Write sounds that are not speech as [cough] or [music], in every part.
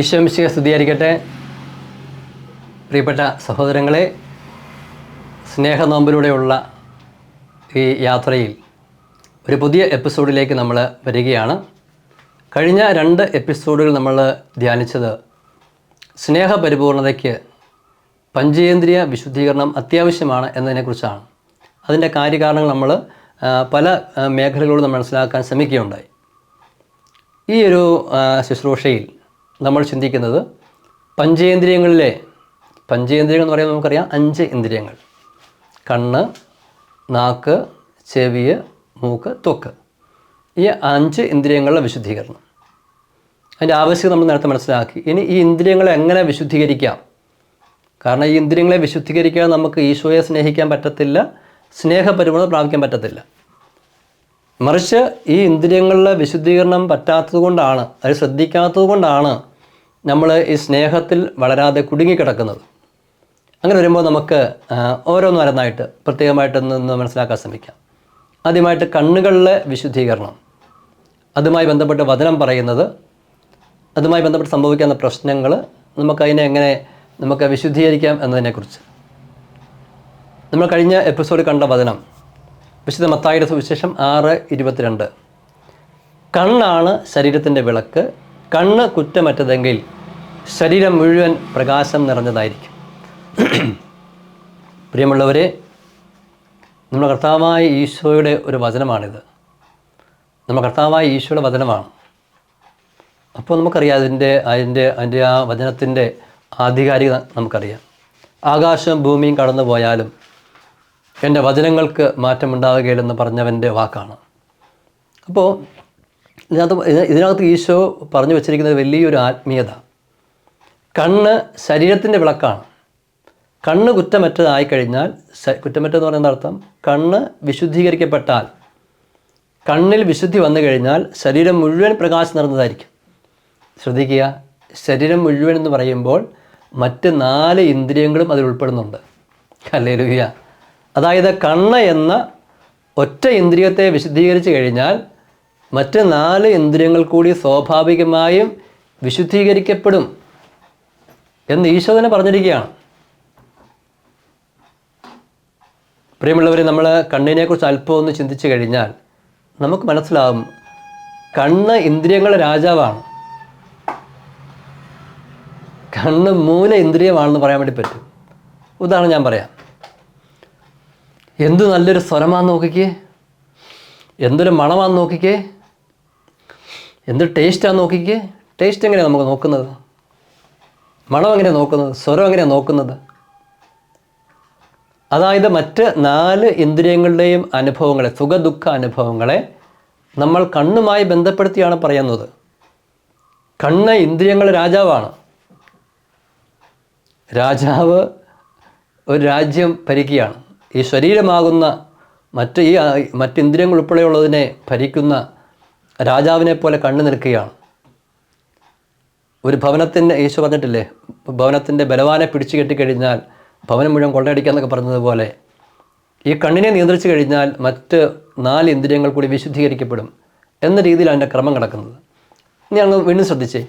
ഈശോമിശിക സ്തുതിയായിരിക്കട്ടെ. പ്രിയപ്പെട്ട സഹോദരങ്ങളെ സ്നേഹനോമ്പിലൂടെയുള്ള ഈ യാത്രയിൽ ഒരു പുതിയ എപ്പിസോഡിലേക്ക് നമ്മൾ വരികയാണ്. കഴിഞ്ഞ രണ്ട് എപ്പിസോഡുകൾ നമ്മൾ ധ്യാനിച്ചത് സ്നേഹപരിപൂർണതയ്ക്ക് പഞ്ചേന്ദ്രിയ വിശുദ്ധീകരണം അത്യാവശ്യമാണ് എന്നതിനെക്കുറിച്ചാണ്. അതിന്റെ കാര്യകാരണങ്ങൾ നമ്മൾ പല മേഖലകളോട് മനസ്സിലാക്കാൻ ശ്രമിക്കുകയുണ്ടായി. ഈ ഒരു ശുശ്രൂഷയിൽ നമ്മൾ ചിന്തിക്കുന്നത് പഞ്ചേന്ദ്രിയങ്ങളിലെ പഞ്ചേന്ദ്രിയങ്ങൾ എന്ന് പറയുമ്പോൾ നമുക്കറിയാം അഞ്ച് ഇന്ദ്രിയങ്ങൾ. കണ്ണ് നാക്ക് ചെവി മൂക്ക് തൊക്ക്. ഈ അഞ്ച് ഇന്ദ്രിയങ്ങളുടെ വിശുദ്ധീകരണം. അതിന്റെ ആവശ്യം നമ്മൾ നേരത്തെ മനസ്സിലാക്കി. ഇനി ഈ ഇന്ദ്രിയങ്ങളെ എങ്ങനെ വിശുദ്ധീകരിക്കാം? കാരണം ഈ ഇന്ദ്രിയങ്ങളെ വിശുദ്ധീകരിക്കാൻ നമുക്ക് ഈശോയെ സ്നേഹിക്കാൻ പറ്റത്തില്ല സ്നേഹപരിപൂർണത പ്രാപിക്കാൻ പറ്റത്തില്ല. മറിച്ച് ഈ ഇന്ദ്രിയങ്ങളിലെ വിശുദ്ധീകരണം പറ്റാത്തത് കൊണ്ടാണ് അത് ശ്രദ്ധിക്കാത്തത് കൊണ്ടാണ് നമ്മൾ ഈ സ്നേഹത്തിൽ വളരാതെ കുടുങ്ങിക്കിടക്കുന്നത്. അങ്ങനെ വരുമ്പോൾ നമുക്ക് ഓരോന്നും ഓരോന്നോരോന്നായിട്ട് പ്രത്യേകമായിട്ട് നിന്ന് മനസ്സിലാക്കാൻ ശ്രമിക്കാം. ആദ്യമായിട്ട് കണ്ണുകളിലെ വിശുദ്ധീകരണം. അതുമായി ബന്ധപ്പെട്ട് വചനം പറയുന്നത് അതുമായി ബന്ധപ്പെട്ട് സംഭവിക്കുന്ന പ്രശ്നങ്ങൾ നമുക്കതിനെ എങ്ങനെ നമുക്ക് വിശുദ്ധീകരിക്കാം എന്നതിനെക്കുറിച്ച്. നമ്മൾ കഴിഞ്ഞ എപ്പിസോഡ് കണ്ട വചനം വിശുദ്ധ മത്തായിയുടെ സുവിശേഷം ആറ് ഇരുപത്തിരണ്ട്. കണ്ണാണ് ശരീരത്തിന്റെ വിളക്ക് കണ്ണ് കുറ്റമറ്റതെങ്കിൽ ശരീരം മുഴുവൻ പ്രകാശം നിറഞ്ഞതായിരിക്കും. [clears throat] പ്രിയമുള്ളവരെ നമ്മുടെ കർത്താവായ ഈശോയുടെ ഒരു വചനമാണിത്. നമ്മുടെ കർത്താവായ ഈശോയുടെ വചനമാണ്. അപ്പോൾ നമുക്കറിയാം അതിന്റെ അതിന്റെ അതിന്റെ ആ വചനത്തിന്റെ ആധികാരികത നമുക്കറിയാം. ആകാശവും ഭൂമിയും കടന്നു പോയാലും എന്റെ വചനങ്ങൾക്ക് മാറ്റമുണ്ടാവുകയില്ലെന്ന് പറഞ്ഞവന്റെ വാക്കാണ്. അപ്പോൾ ഇതിനകത്ത് ഇതിനകത്ത് ഈശോ പറഞ്ഞു വച്ചിരിക്കുന്നത് വലിയൊരു ആത്മീയത. കണ്ണ് ശരീരത്തിന്റെ വിളക്കാണ്. കണ്ണ് കുറ്റമറ്റതായി കഴിഞ്ഞാൽ കുറ്റമറ്റെന്ന് പറയുന്ന അർത്ഥം? കണ്ണ് വിശുദ്ധീകരിക്കപ്പെട്ടാൽ കണ്ണിൽ വിശുദ്ധി വന്നു കഴിഞ്ഞാൽ ശരീരം മുഴുവൻ പ്രകാശം നിറഞ്ഞതായിരിക്കും. ശ്രദ്ധിക്കുക ശരീരം മുഴുവൻ എന്ന് പറയുമ്പോൾ മറ്റ് നാല് ഇന്ദ്രിയങ്ങളും അതിൽ ഉൾപ്പെടുന്നുണ്ട്. അല്ലേ അല്ലേലുയ്യ അതായത് കണ്ണ് എന്ന ഒറ്റ ഇന്ദ്രിയത്തെ വിശുദ്ധീകരിച്ച് കഴിഞ്ഞാൽ മറ്റ് നാല് ഇന്ദ്രിയങ്ങൾ കൂടി സ്വാഭാവികമായും വിശുദ്ധീകരിക്കപ്പെടും. എന്ന് ഈശോ തന്നെ പറഞ്ഞിരിക്കുകയാണ്. പ്രിയമുള്ളവരെ നമ്മൾ കണ്ണിനെക്കുറിച്ച് അല്പം ഒന്ന് ചിന്തിച്ചു കഴിഞ്ഞാൽ നമുക്ക് മനസ്സിലാവും കണ്ണ് ഇന്ദ്രിയങ്ങളുടെ രാജാവാണ്. കണ്ണ് മൂല ഇന്ദ്രിയമാണെന്ന് പറയാൻ വേണ്ടി പറ്റും. ഉദാഹരണം ഞാൻ പറയാം. എന്തു നല്ലൊരു സ്വരമാന്ന് നോക്കിക്കേ. എന്തൊരു മണമാന്ന് നോക്കിക്കേ. എന്ത് ടേസ്റ്റാന്ന് നോക്കിക്കേ. ടേസ്റ്റ് എങ്ങനെയാണ് നമുക്ക് നോക്കുന്നത്? മണം എങ്ങനെയാണ് നോക്കുന്നത്? സ്വരം എങ്ങനെയാണ് നോക്കുന്നത്? അതായത് മറ്റ് നാല് ഇന്ദ്രിയങ്ങളുടെയും അനുഭവങ്ങളെ സുഖ ദുഃഖ അനുഭവങ്ങളെ നമ്മൾ കണ്ണുമായി ബന്ധപ്പെടുത്തിയാണ് പറയുന്നത്. കണ്ണ് ഇന്ദ്രിയങ്ങളുടെ രാജാവാണ്. രാജാവ് ഒരു രാജ്യം ഭരിക്കുകയാണ്. ഈ ശരീരമാകുന്ന മറ്റ് ഈ മറ്റ് ഇന്ദ്രിയങ്ങൾ ഉൾപ്പെടെയുള്ളതിനെ ഭരിക്കുന്ന രാജാവിനെ പോലെ കണ്ണു നിൽക്കുകയാണ്. ഒരു ഭവനത്തിന്റെ യേശു പറഞ്ഞിട്ടില്ലേ ഭവനത്തിന്റെ ബലവാനെ പിടിച്ചു കെട്ടിക്കഴിഞ്ഞാൽ ഭവനം മുഴുവൻ കൊള്ളയടിക്കാന്നൊക്കെ പറഞ്ഞതുപോലെ ഈ കണ്ണിനെ നിയന്ത്രിച്ചു കഴിഞ്ഞാൽ മറ്റ് നാല് ഇന്ദ്രിയങ്ങൾ കൂടി വിശുദ്ധീകരിക്കപ്പെടും എന്ന രീതിയിലാണ് അതിന്റെ ക്രമം കിടക്കുന്നത്. ഇനി അങ്ങ് വീണ്ടും ശ്രദ്ധിച്ചേ.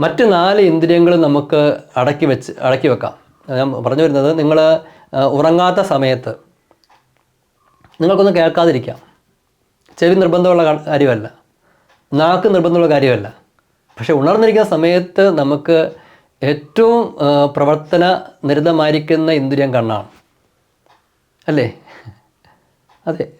മറ്റ് നാല് ഇന്ദ്രിയങ്ങളും നമുക്ക് അടക്കി വെച്ച് അടക്കി വെക്കാം. ഞാൻ പറഞ്ഞു വരുന്നത് നിങ്ങൾ ഉറങ്ങാത്ത സമയത്ത് നിങ്ങൾക്കൊന്നും കേൾക്കാതിരിക്കാം. ചെവി നിർബന്ധമുള്ള കാര്യമല്ല. നാക്ക് നിർബന്ധമുള്ള കാര്യമല്ല. പക്ഷെ ഉണർന്നിരിക്കുന്ന സമയത്ത് നമുക്ക് ഏറ്റവും പ്രവർത്തന നിരതമായിരിക്കുന്ന ഇന്ദ്രിയം കണ്ണാണ്. അല്ലേ? അതെ.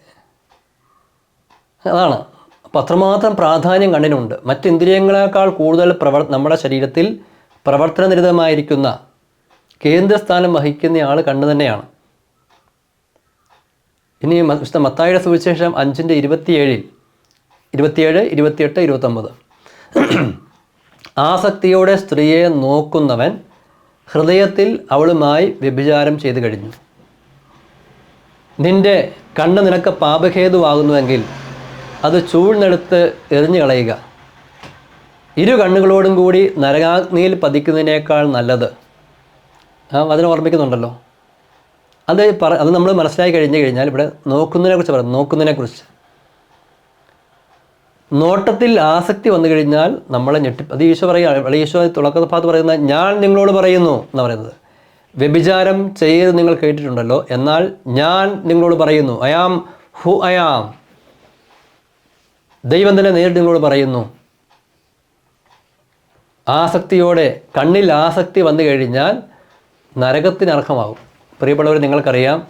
അതാണ്. അപ്പോൾ അത്രമാത്രം പ്രാധാന്യം കണ്ണിനുണ്ട്. മറ്റ് ഇന്ദ്രിയങ്ങളെക്കാൾ കൂടുതൽ പ്രവർ നമ്മുടെ ശരീരത്തിൽ പ്രവർത്തനനിരതമായിരിക്കുന്ന കേന്ദ്രസ്ഥാനം വഹിക്കുന്ന ആൾ കണ്ണ് തന്നെയാണ്. ഇനി വിശുദ്ധ മത്തായിയുടെ സുവിശേഷം അഞ്ചിന്റെ ഇരുപത്തിയേഴിൽ ഇരുപത്തിയേഴ് ഇരുപത്തിയെട്ട് ഇരുപത്തൊമ്പത്. ആസക്തിയോടെ സ്ത്രീയെ നോക്കുന്നവൻ ഹൃദയത്തിൽ അവളുമായി വ്യഭിചാരം ചെയ്തു കഴിഞ്ഞു. നിന്റെ കണ്ണ് നിനക്ക് പാപഹേതുവാകുന്നുവെങ്കിൽ അത് ചൂഴ്ന്നെടുത്ത് എറിഞ്ഞു കളയുക. ഇരു കണ്ണുകളോടും കൂടി നരകാഗ്നിയിൽ പതിക്കുന്നതിനേക്കാൾ നല്ലത്. ആ അതിനെ ഓർമ്മിക്കുന്നുണ്ടല്ലോ. അത് പറ അത് നമ്മൾ മനസ്സിലാക്കി കഴിഞ്ഞു കഴിഞ്ഞാൽ ഇവിടെ നോക്കുന്നതിനെക്കുറിച്ച് പറയാം നോക്കുന്നതിനെക്കുറിച്ച്. നോട്ടത്തിൽ ആസക്തി വന്നു കഴിഞ്ഞാൽ നമ്മളെ ഞെട്ടി അത് ഈശോ പറയുക ഈശോ തുടക്ക പറയുന്ന ഞാൻ നിങ്ങളോട് പറയുന്നു എന്ന് പറയുന്നത്. വ്യഭിചാരം ചെയ്ത് നിങ്ങൾ കേട്ടിട്ടുണ്ടല്ലോ എന്നാൽ ഞാൻ നിങ്ങളോട് പറയുന്നു. I am who I am ദൈവം തന്നെ നേരിട്ട് നിങ്ങളോട് പറയുന്നു. ആസക്തിയോടെ കണ്ണിൽ ആസക്തി വന്നു കഴിഞ്ഞാൽ നരകത്തിന് അർഹമാകും പ്രിയപ്പെട്ടവർ നിങ്ങൾക്കറിയാം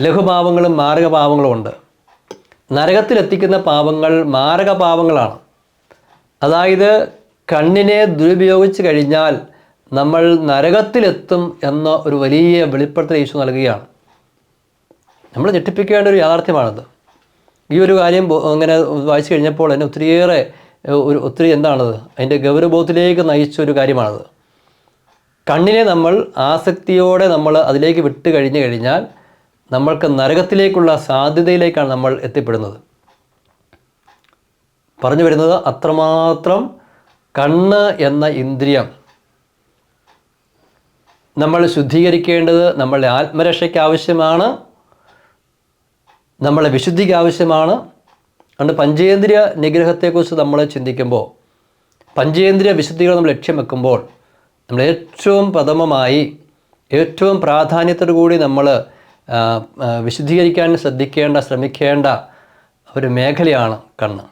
ലഘുഭാവങ്ങളും മാർഗഭാവങ്ങളും ഉണ്ട്. നരകത്തിലെത്തിക്കുന്ന പാപങ്ങൾ മാരക പാപങ്ങളാണ് അതായത് കണ്ണിനെ ദുരുപയോഗിച്ച് കഴിഞ്ഞാൽ നമ്മൾ നരകത്തിലെത്തും എന്ന ഒരു വലിയ വെളിപ്പെടുത്തൽ യേശു നൽകുകയാണ്. നമ്മൾ ഞെട്ടിപ്പിക്കേണ്ട ഒരു യാഥാർത്ഥ്യമാണത്. ഈ ഒരു കാര്യം അങ്ങനെ വായിച്ചു കഴിഞ്ഞപ്പോൾ എന്നെ ഒത്തിരിയേറെ ഒരു ഒത്തിരി എന്താണത് അതിന്റെ ഗൗരവബോധത്തിലേക്ക് നയിച്ച ഒരു കാര്യമാണത്. കണ്ണിനെ നമ്മൾ ആസക്തിയോടെ നമ്മൾ അതിലേക്ക് വിട്ട് കഴിഞ്ഞു കഴിഞ്ഞാൽ നമ്മൾക്ക് നരകത്തിലേക്കുള്ള സാധ്യതയിലേക്കാണ് നമ്മൾ എത്തിപ്പെടുന്നത്. പറഞ്ഞു വരുന്നത് അത്രമാത്രം കണ്ണ് എന്ന ഇന്ദ്രിയം. നമ്മൾ ശുദ്ധീകരിക്കേണ്ടത് നമ്മളുടെ ആത്മരക്ഷയ്ക്ക് ആവശ്യമാണ്. നമ്മളെ വിശുദ്ധിക്ക് ആവശ്യമാണ്. അതുകൊണ്ട് പഞ്ചേന്ദ്രിയ നിഗ്രഹത്തെക്കുറിച്ച് നമ്മൾ ചിന്തിക്കുമ്പോൾ പഞ്ചേന്ദ്രിയ വിശുദ്ധികൾ നമ്മൾ ലക്ഷ്യം വെക്കുമ്പോൾ നമ്മൾ ഏറ്റവും പ്രഥമമായി ഏറ്റവും പ്രാധാന്യത്തോടു കൂടി നമ്മൾ വിശുദ്ധീകരിക്കാൻ ശ്രദ്ധിക്കേണ്ട ശ്രമിക്കേണ്ട ഒരു മേഖലയാണ് കണ്ണ്.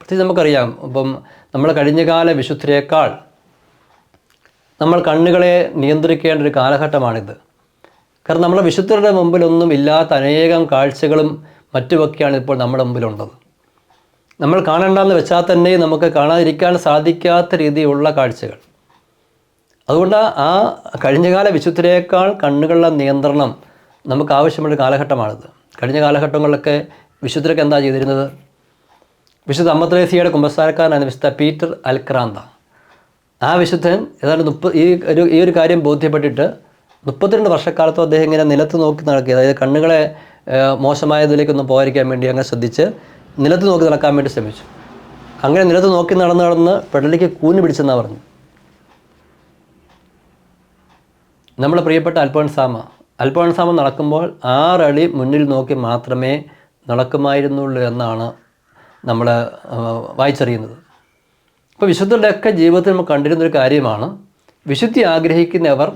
പ്രത്യേകിച്ച് നമുക്കറിയാം ഇപ്പം നമ്മൾ കഴിഞ്ഞകാല വിശുദ്ധരേക്കാൾ നമ്മൾ കണ്ണുകളെ നിയന്ത്രിക്കേണ്ട ഒരു കാലഘട്ടമാണിത്. കാരണം നമ്മുടെ വിശുദ്ധരുടെ മുമ്പിലൊന്നും ഇല്ലാത്ത അനേകം കാഴ്ചകളും മറ്റുമൊക്കെയാണ് ഇപ്പോൾ നമ്മുടെ മുമ്പിലുള്ളത്. നമ്മൾ കാണണ്ടെന്ന് വെച്ചാൽ തന്നെ നമുക്ക് കാണാതിരിക്കാൻ സാധിക്കാത്ത രീതിയിലുള്ള കാഴ്ചകൾ. അതുകൊണ്ട് ആ കഴിഞ്ഞകാല വിശുദ്ധരേക്കാൾ കണ്ണുകളുടെ നിയന്ത്രണം നമുക്ക് ആവശ്യമുള്ള കാലഘട്ടമാണിത്. കഴിഞ്ഞ കാലഘട്ടങ്ങളിലൊക്കെ വിശുദ്ധരൊക്കെ എന്താ ചെയ്തിരുന്നത്? വിശുദ്ധ അമ്മത്രേസിയുടെ കുമ്പസാരക്കാരനാണ് വിശുദ്ധ പീറ്റർ അൽക്രാന്ത. ആ വിശുദ്ധൻ ഏതാണ്ട് മുപ്പ ഈ ഒരു ഈ ഒരു കാര്യം ബോധ്യപ്പെട്ടിട്ട് മുപ്പത്തിരണ്ട് വർഷക്കാലത്തും അദ്ദേഹം ഇങ്ങനെ നിലത്ത് നോക്കി നടക്കുക അതായത് കണ്ണുകളെ മോശമായതിലേക്കൊന്നും പോകാതിരിക്കാൻ വേണ്ടി അങ്ങനെ ശ്രദ്ധിച്ച് നിലത്ത് നോക്കി നടക്കാൻ വേണ്ടി ശ്രമിച്ചു. അങ്ങനെ നിലത്ത് നോക്കി നടന്ന് നടന്ന് പെടലിക്ക് കൂഞ്ഞു പിടിച്ചെന്നാണ് പറഞ്ഞു. നമ്മുടെ പ്രിയപ്പെട്ട അൽഫോൺസാമ അൽഫോൺസാമ നടക്കുമ്പോൾ ആറടി മുന്നിൽ നോക്കി മാത്രമേ നടക്കുമായിരുന്നുള്ളൂ എന്നാണ് നമ്മൾ വായിച്ചറിയുന്നത്. അപ്പോൾ വിശുദ്ധരുടെയൊക്കെ ജീവിതത്തിൽ നമ്മൾ കണ്ടിരുന്നൊരു കാര്യമാണ് വിശുദ്ധി ആഗ്രഹിക്കുന്നവർ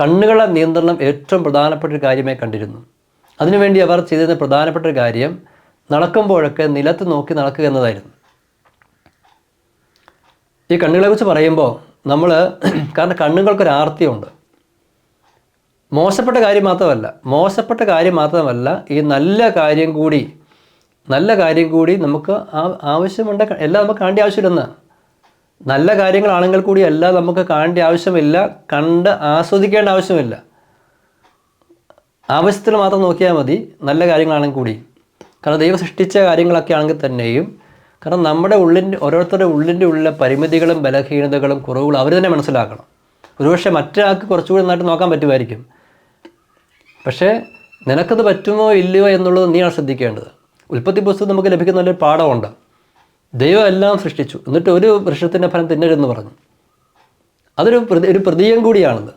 കണ്ണുകളെ നിയന്ത്രണം ഏറ്റവും പ്രധാനപ്പെട്ട ഒരു കാര്യമായി കണ്ടിരുന്നു. അതിനുവേണ്ടി അവർ ചെയ്തിരുന്ന പ്രധാനപ്പെട്ട ഒരു കാര്യം നടക്കുമ്പോഴൊക്കെ നിലത്ത് നോക്കി നടക്കുക എന്നതായിരുന്നു. ഈ കണ്ണുകളെക്കുറിച്ച് പറയുമ്പോൾ നമ്മൾ കാരണം കണ്ണുകൾക്കൊരു ആർത്തിയുണ്ട്. മോശപ്പെട്ട കാര്യം മാത്രമല്ല മോശപ്പെട്ട കാര്യം മാത്രമല്ല ഈ നല്ല കാര്യം കൂടി നല്ല കാര്യം കൂടി നമുക്ക് ആവശ്യമുണ്ട് എല്ലാം നമുക്ക് കാണേണ്ട ആവശ്യമില്ലെന്ന്. നല്ല കാര്യങ്ങളാണെങ്കിൽ കൂടി എല്ലാം നമുക്ക് കാണേണ്ട ആവശ്യമില്ല കണ്ട് ആസ്വദിക്കേണ്ട ആവശ്യമില്ല. ആവശ്യത്തിന് മാത്രം നോക്കിയാൽ മതി നല്ല കാര്യങ്ങളാണെങ്കിൽ കൂടി. കാരണം ദൈവം സൃഷ്ടിച്ച കാര്യങ്ങളൊക്കെ ആണെങ്കിൽ തന്നെയും കാരണം നമ്മുടെ ഉള്ളിന്റെ ഓരോരുത്തരുടെ ഉള്ളിന്റെ ഉള്ളിലെ പരിമിതികളും ബലഹീനതകളും കുറവുകളും അവർ തന്നെ മനസ്സിലാക്കണം. ഒരുപക്ഷെ മറ്റൊരാൾക്ക് കുറച്ചുകൂടി നന്നായിട്ട് നോക്കാൻ പറ്റുമായിരിക്കും. പക്ഷേ നിനക്കത് പറ്റുമോ ഇല്ലയോ എന്നുള്ളത് നീയാണ് ശ്രദ്ധിക്കേണ്ടത്. ഉൽപ്പത്തി പുസ്തകം നമുക്ക് ലഭിക്കുന്ന നല്ലൊരു പാഠമുണ്ട്. ദൈവം എല്ലാം സൃഷ്ടിച്ചു. എന്നിട്ട് ഒരു വൃക്ഷത്തിന്റെ ഫലം തിന്നരുതെന്ന് പറഞ്ഞു. അതൊരു പ്രതി ഒരു പ്രതീകം കൂടിയാണത്.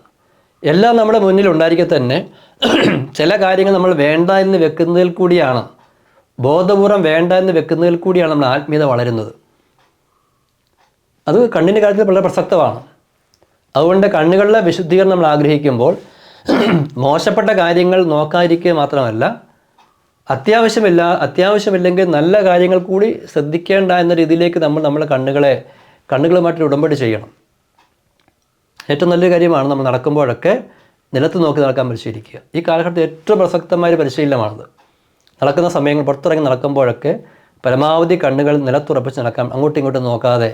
എല്ലാം നമ്മുടെ മുന്നിൽ ഉണ്ടായിരിക്കെ തന്നെ [clears throat] ചില കാര്യങ്ങൾ നമ്മൾ വേണ്ട എന്ന് വെക്കുന്നതിൽ കൂടിയാണ്. ബോധപൂർവം വേണ്ട എന്ന് വെക്കുന്നതിൽ കൂടിയാണ് നമ്മൾ ആത്മീയത വളരുന്നത്. അത് കണ്ണിന്റെ കാര്യത്തിൽ വളരെ പ്രസക്തമാണ്. അതുകൊണ്ട് കണ്ണുകളിലെ വിശുദ്ധീകരണം നമ്മൾ ആഗ്രഹിക്കുമ്പോൾ [clears throat] മോശപ്പെട്ട കാര്യങ്ങൾ നോക്കാതിരിക്കുക മാത്രമല്ല അത്യാവശ്യമില്ല അത്യാവശ്യമില്ലെങ്കിൽ നല്ല കാര്യങ്ങൾ കൂടി ശ്രദ്ധിക്കേണ്ട എന്ന രീതിയിലേക്ക് നമ്മൾ നമ്മുടെ കണ്ണുകളെ കണ്ണുകളുമായിട്ട് ഉടമ്പടി ചെയ്യണം. ഏറ്റവും നല്ലൊരു കാര്യമാണ് നമ്മൾ നടക്കുമ്പോഴൊക്കെ നിലത്ത് നോക്കി നടക്കാൻ പരിശീലിക്കുക. ഈ കാലഘട്ടത്തിൽ ഏറ്റവും പ്രസക്തമായ പരിശീലനമാണത്. നടക്കുന്ന സമയങ്ങൾ പുറത്തിറങ്ങി നടക്കുമ്പോഴൊക്കെ പരമാവധി കണ്ണുകൾ നിലത്തുറപ്പിച്ച് നടക്കാം. അങ്ങോട്ടും ഇങ്ങോട്ടും നോക്കാതെ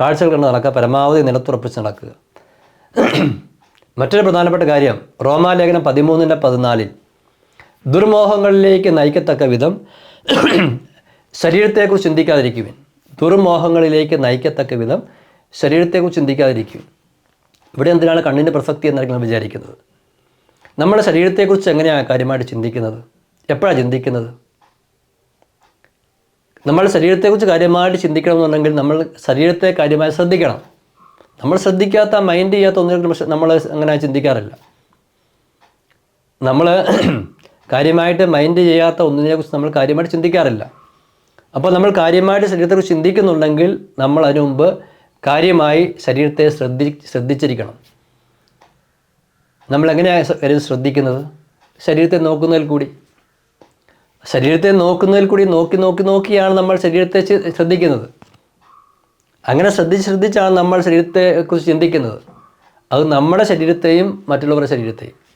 കാഴ്ചകൾ കണ്ട് നടക്കുക പരമാവധി നിലത്തുറപ്പിച്ച് നടക്കുക. മറ്റൊരു പ്രധാനപ്പെട്ട കാര്യം റോമാലേഖനം പതിമൂന്നിന്റെ പതിനാലിൽ ദുർമോഹങ്ങളിലേക്ക് നയിക്കത്തക്ക വിധം ശരീരത്തെക്കുറിച്ച് ചിന്തിക്കാതിരിക്കുവിൻ. ദുർമോഹങ്ങളിലേക്ക് നയിക്കത്തക്ക വിധം ശരീരത്തെക്കുറിച്ച് ചിന്തിക്കാതിരിക്കുവിൻ. ഇവിടെ എന്തിനാണ് കണ്ണിന്റെ പ്രസക്തി എന്നായിരിക്കും നമ്മൾ വിചാരിക്കുന്നത്? നമ്മുടെ ശരീരത്തെക്കുറിച്ച് എങ്ങനെയാണ് കാര്യമായിട്ട് ചിന്തിക്കുന്നത്? എപ്പോഴാണ് ചിന്തിക്കുന്നത്? നമ്മൾ ശരീരത്തെക്കുറിച്ച് കാര്യമായിട്ട് ചിന്തിക്കണമെന്നുണ്ടെങ്കിൽ നമ്മൾ ശരീരത്തെ കാര്യമായി ശ്രദ്ധിക്കണം. നമ്മൾ ശ്രദ്ധിക്കാത്ത മൈൻഡ് [clears throat] ചെയ്യാത്ത ഒന്നിനെ നമ്മൾ അങ്ങനെ ചിന്തിക്കാറില്ല. നമ്മൾ കാര്യമായിട്ട് മൈൻഡ് ചെയ്യാത്ത ഒന്നിനെക്കുറിച്ച് നമ്മൾ കാര്യമായിട്ട് ചിന്തിക്കാറില്ല. അപ്പോൾ നമ്മൾ കാര്യമായിട്ട് ശരീരത്തെക്കുറിച്ച് ചിന്തിക്കുന്നുണ്ടെങ്കിൽ നമ്മൾ അതിനു മുമ്പ് കാര്യമായി ശരീരത്തെ ശ്രദ്ധി ശ്രദ്ധിച്ചിരിക്കണം. നമ്മൾ എങ്ങനെയാണ് ശ്രദ്ധിക്കുന്നത്? ശരീരത്തെ നോക്കുന്നതിൽ കൂടി. ശരീരത്തെ നോക്കുന്നതിൽ കൂടി നോക്കി നോക്കി നോക്കിയാണ് നമ്മൾ ശരീരത്തെ ശ്രദ്ധിക്കുന്നത്. അങ്ങനെ ശ്രദ്ധിച്ച് ശ്രദ്ധിച്ചാണ് നമ്മൾ ശരീരത്തെക്കുറിച്ച് ചിന്തിക്കുന്നത്. അത് നമ്മുടെ ശരീരത്തെയും മറ്റുള്ളവരുടെ ശരീരത്തെയും.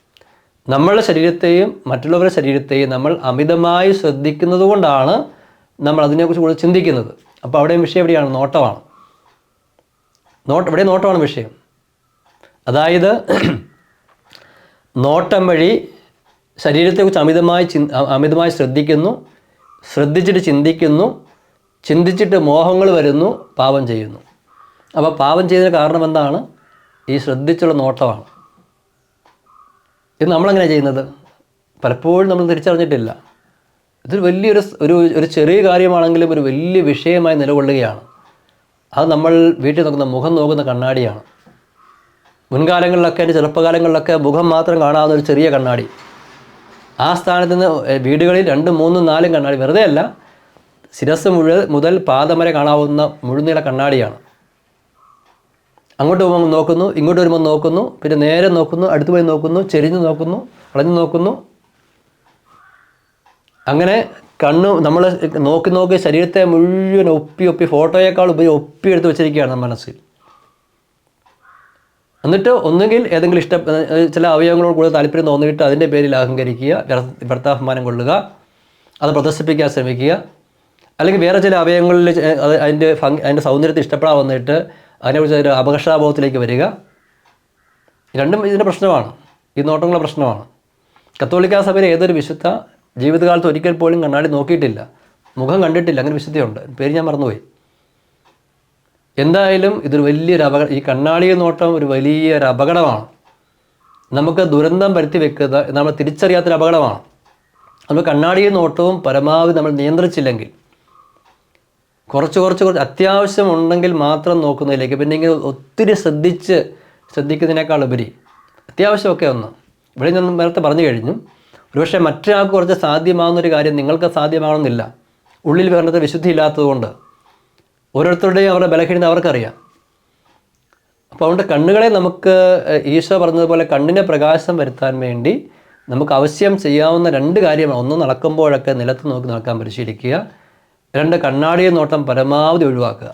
നമ്മളുടെ ശരീരത്തെയും മറ്റുള്ളവരുടെ ശരീരത്തെയും നമ്മൾ അമിതമായി ശ്രദ്ധിക്കുന്നത് കൊണ്ടാണ് നമ്മൾ അതിനെക്കുറിച്ച് കൂടുതൽ ചിന്തിക്കുന്നത്. അപ്പോൾ അവിടെയും വിഷയം എവിടെയാണ്? നോട്ടമാണ്. നോട്ട് ഇവിടെ നോട്ടമാണ് വിഷയം. അതായത് നോട്ടം വഴി ശരീരത്തെക്കുറിച്ച് അമിതമായി ചിന് അമിതമായി ശ്രദ്ധിക്കുന്നു ശ്രദ്ധിച്ചിട്ട് ചിന്തിക്കുന്നു ചിന്തിച്ചിട്ട് മോഹങ്ങൾ വരുന്നു പാപം ചെയ്യുന്നു. അപ്പോൾ പാപം ചെയ്തതിന് കാരണം എന്താണ്? ഈ ശ്രദ്ധിച്ചുള്ള നോട്ടമാണ്. ഇത് നമ്മളെങ്ങനെ ചെയ്യുന്നത്? പലപ്പോഴും നമ്മൾ തിരിച്ചറിഞ്ഞിട്ടില്ല. ഇത് വലിയൊരു ഒരു ഒരു ചെറിയ കാര്യമാണെങ്കിലും ഒരു വലിയ വിഷയമായി നിലകൊള്ളുകയാണ്. അത് നമ്മൾ വീട്ടിൽ നോക്കുന്ന മുഖം നോക്കുന്ന കണ്ണാടിയാണ്. മുൻകാലങ്ങളിലൊക്കെ എന്റെ ചെറുപ്പകാലങ്ങളിലൊക്കെ മുഖം മാത്രം കാണാവുന്ന ഒരു ചെറിയ കണ്ണാടി. ആ സ്ഥാനത്ത് നിന്ന് വീടുകളിൽ രണ്ടും മൂന്നും നാലും കണ്ണാടി വെറുതെ അല്ല ശിരസ് മുഴ മുതൽ പാദം വരെ കാണാവുന്ന മുഴുനീള കണ്ണാടിയാണ്. അങ്ങോട്ട് പോകുമ്പോൾ നോക്കുന്നു ഇങ്ങോട്ട് വരുമ്പോൾ നോക്കുന്നു പിന്നെ നേരെ നോക്കുന്നു അടുത്ത് പോയി നോക്കുന്നു ചെരിഞ്ഞ് നോക്കുന്നു വളഞ്ഞു നോക്കുന്നു. അങ്ങനെ കണ്ണ് നമ്മൾ നോക്കി നോക്കി ശരീരത്തെ മുഴുവൻ ഒപ്പി ഒപ്പി ഫോട്ടോയേക്കാൾ ഉപരി ഒപ്പി എടുത്ത് വെച്ചിരിക്കുകയാണ് മനസ്സിൽ. എന്നിട്ട് ഒന്നുകിൽ ഏതെങ്കിലും ഇഷ്ട ചില അവയവങ്ങളോട് കൂടുതൽ താല്പര്യം തോന്നിയിട്ട് അതിന്റെ പേരിൽ അഹങ്കരിക്കുക ഭർത്താഭിമാനം കൊള്ളുക അത് പ്രദർശിപ്പിക്കാൻ ശ്രമിക്കുക. അല്ലെങ്കിൽ വേറെ ചില അവയവങ്ങളിൽ അതിന്റെ ഭംഗി അതിന്റെ സൗന്ദര്യത്തെ ഇഷ്ടപ്പെടാൻ വന്നിട്ട് അതിനെക്കുറിച്ച് ഒരു അപകർഷാബോധത്തിലേക്ക് വരിക. രണ്ടും ഇതിന്റെ പ്രശ്നമാണ്. ഈ നോട്ടങ്ങളുടെ പ്രശ്നമാണ്. കത്തോലിക്ക സഭയിലെ ഏതൊരു വിശുദ്ധ ജീവിതകാലത്ത് ഒരിക്കൽ പോലും കണ്ണാടി നോക്കിയിട്ടില്ല. മുഖം കണ്ടിട്ടില്ല. അങ്ങനെ വിശുദ്ധയുണ്ട്. പേര് ഞാൻ മറന്നുപോയി. എന്തായാലും ഇതൊരു വലിയൊരു അപകടം ഈ കണ്ണാടി നോട്ടം ഒരു വലിയൊരു അപകടമാണ്. നമുക്ക് ദുരന്തം വരുത്തി വെക്കുന്ന നമ്മൾ തിരിച്ചറിയാത്തൊരു അപകടമാണ്. നമ്മൾ കണ്ണാടിയും നോട്ടവും പരമാവധി നമ്മൾ നിയന്ത്രിച്ചില്ലെങ്കിൽ കുറച്ച് കുറച്ച് കുറച്ച് അത്യാവശ്യം ഉണ്ടെങ്കിൽ മാത്രം നോക്കുന്നതിലേക്ക് പിന്നെ ഇങ്ങനെ ഒത്തിരി ശ്രദ്ധിച്ച് ശ്രദ്ധിക്കുന്നതിനേക്കാൾ ഉപരി അത്യാവശ്യമൊക്കെ ഒന്ന്. ഇവിടെ ഞാൻ നേരത്തെ പറഞ്ഞു കഴിഞ്ഞു ഒരുപക്ഷെ മറ്റൊരാൾക്ക് കുറച്ച് സാധ്യമാകുന്നൊരു കാര്യം നിങ്ങൾക്ക് സാധ്യമാകണമെന്നില്ല ഉള്ളിൽ വേണ്ടത് വിശുദ്ധി ഇല്ലാത്തതുകൊണ്ട് ഓരോരുത്തരുടെയും അവരുടെ ബലഹീനത അവർക്കറിയാം. അപ്പോൾ അതുകൊണ്ട് കണ്ണുകളെ നമുക്ക് ഈശോ പറഞ്ഞതുപോലെ കണ്ണിനെ പ്രകാശം വരുത്താൻ വേണ്ടി നമുക്ക് ആവശ്യം ചെയ്യാവുന്ന രണ്ട് കാര്യമാണ് ഒന്ന് നടക്കുമ്പോഴൊക്കെ നിലത്ത് നോക്കി നടക്കാൻ പരിശീലിക്കുക. രണ്ട് കണ്ണാടിയെ നോട്ടം പരമാവധി ഒഴിവാക്കുക.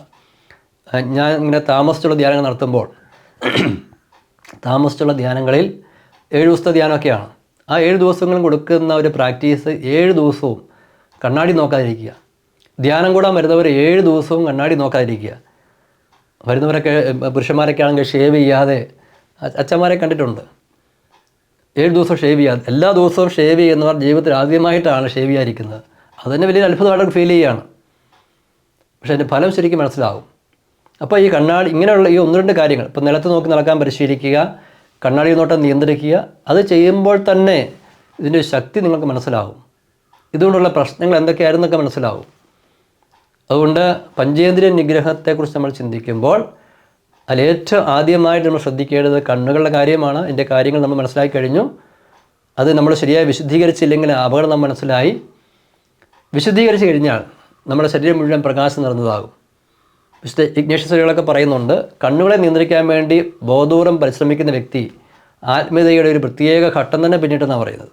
ഞാൻ ഇങ്ങനെ താമസിച്ചുള്ള ധ്യാനങ്ങൾ നടത്തുമ്പോൾ [clears throat] താമസിച്ചുള്ള ധ്യാനങ്ങളിൽ ഏഴ് ദിവസത്തെ ധ്യാനമൊക്കെയാണ്. ആ ഏഴ് ദിവസങ്ങളും കൊടുക്കുന്ന ഒരു പ്രാക്ടീസ് ഏഴ് ദിവസവും കണ്ണാടി നോക്കാതിരിക്കുക. ധ്യാനം കൂടാൻ വരുന്നവർ ഏഴ് ദിവസവും കണ്ണാടി നോക്കാതിരിക്കുക. വരുന്നവരൊക്കെ പുരുഷന്മാരൊക്കെ ആണെങ്കിൽ ഷേവ് ചെയ്യാതെ അച്ഛന്മാരെ കണ്ടിട്ടുണ്ട്. ഏഴ് ദിവസം ഷേവ് ചെയ്യാതെ എല്ലാ ദിവസവും ഷേവ് ചെയ്യുന്നവർ ജീവിതത്തിൽ ആദ്യമായിട്ടാണ് ഷേവ് ചെയ്യാതിരിക്കുന്നത്. അത് തന്നെ വലിയൊരു അത്ഭുതമായിട്ട് ഫീൽ ചെയ്യുകയാണ് പക്ഷേ അതിന്റെ ഫലം ശരിക്കും മനസ്സിലാവും. അപ്പോൾ ഈ കണ്ണാടി ഇങ്ങനെയുള്ള ഈ ഒന്ന് രണ്ട് കാര്യങ്ങൾ ഇപ്പോൾ നിലത്ത് നോക്കി നടക്കാൻ പരിശീലിക്കുക കണ്ണാടി നോട്ടം നിയന്ത്രിക്കുക അത് ചെയ്യുമ്പോൾ തന്നെ ഇതിന്റെ ശക്തി നിങ്ങൾക്ക് മനസ്സിലാവും. ഇതുകൊണ്ടുള്ള പ്രശ്നങ്ങൾ എന്തൊക്കെയായിരുന്നൊക്കെ മനസ്സിലാവും. അതുകൊണ്ട് പഞ്ചേന്ദ്രിയ നിഗ്രഹത്തെക്കുറിച്ച് നമ്മൾ ചിന്തിക്കുമ്പോൾ അതിൽ ഏറ്റവും ആദ്യമായിട്ട് നമ്മൾ ശ്രദ്ധിക്കേണ്ടത് കണ്ണുകളുടെ കാര്യമാണ്. അതിന്റെ കാര്യങ്ങൾ നമ്മൾ മനസ്സിലാക്കി കഴിഞ്ഞു. അത് നമ്മൾ ശരിയായി വിശദീകരിച്ചില്ലെങ്കിൽ അപകടം നമ്മൾ മനസ്സിലായി. വിശുദ്ധീകരിച്ച് കഴിഞ്ഞാൽ നമ്മുടെ ശരീരം മുഴുവൻ പ്രകാശം നിറഞ്ഞതാകും. വിശുദ്ധ ഇഗ്നേഷ്യസുകളൊക്കെ പറയുന്നുണ്ട് കണ്ണുകളെ നിയന്ത്രിക്കാൻ വേണ്ടി ബോധപൂർവം പരിശ്രമിക്കുന്ന വ്യക്തി ആത്മീയതയുടെ ഒരു പ്രത്യേക ഘട്ടം തന്നെ പിന്നിട്ടെന്നാണ് പറയുന്നത്.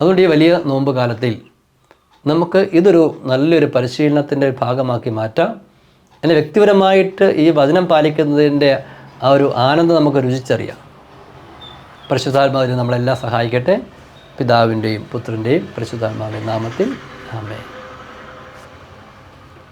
അതുകൊണ്ട് ഈ വലിയ നോമ്പ് കാലത്തിൽ നമുക്ക് ഇതൊരു നല്ലൊരു പരിശീലനത്തിന്റെ ഭാഗമാക്കി മാറ്റാം. എന്നെ വ്യക്തിപരമായിട്ട് ഈ വചനം പാലിക്കുന്നതിന്റെ ആ ഒരു ആനന്ദം നമുക്ക് രുചിച്ചറിയാം. പരിശുദ്ധാത്മാവിനെ നമ്മളെല്ലാം സഹായിക്കട്ടെ. പിതാവിന്റെയും പുത്രന്റെയും പരിശുദ്ധാത്മാവിന്റെ നാമത്തിൽ 好美